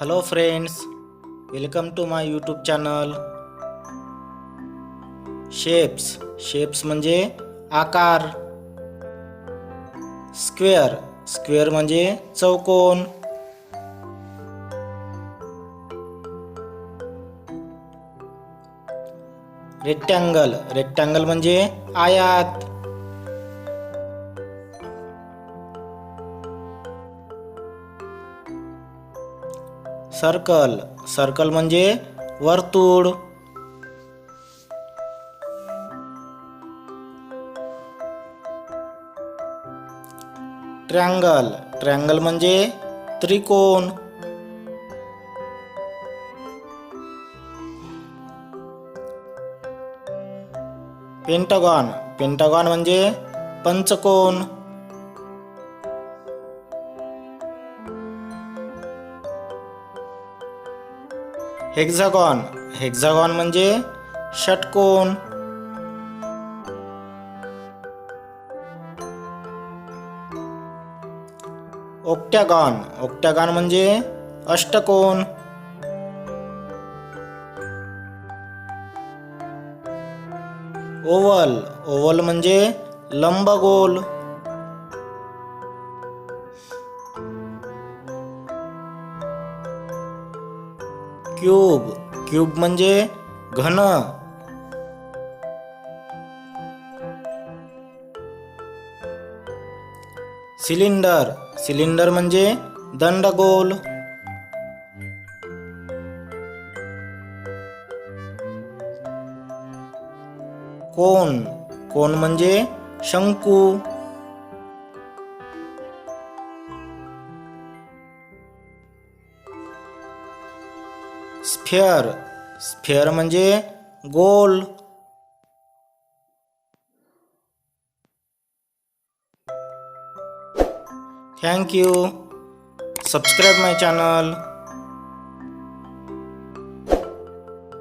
Hello friends welcome to my YouTube channel shapes shapes म्हणजे आकार. Square square म्हणजे चौकोन. रेक्टँगल रेक्टँगल म्हणजे आयात. सर्कल. सर्कल म्हणजे वर्तुळ. ट्रँगल. ट्रँगल म्हणजे त्रिकोण. पेंटागॉन. पेंटागॉन म्हणजे पंचकोन. हेक्झागॉन हेक्झागॉन म्हणजे षटकोन. ओक्टॅगॉन ओक्टॅगॉन म्हणजे अष्टकोन. ओवल. ओवल म्हणजे लंबगोल. क्यूब क्यूब म्हणजे घन. सिलेंडर सिलिंडर म्हणजे दंडगोल. कोन कोन म्हणजे शंकू. स्फेअर. स्फेअर म्हणजे गोल. Thank you. Subscribe my channel.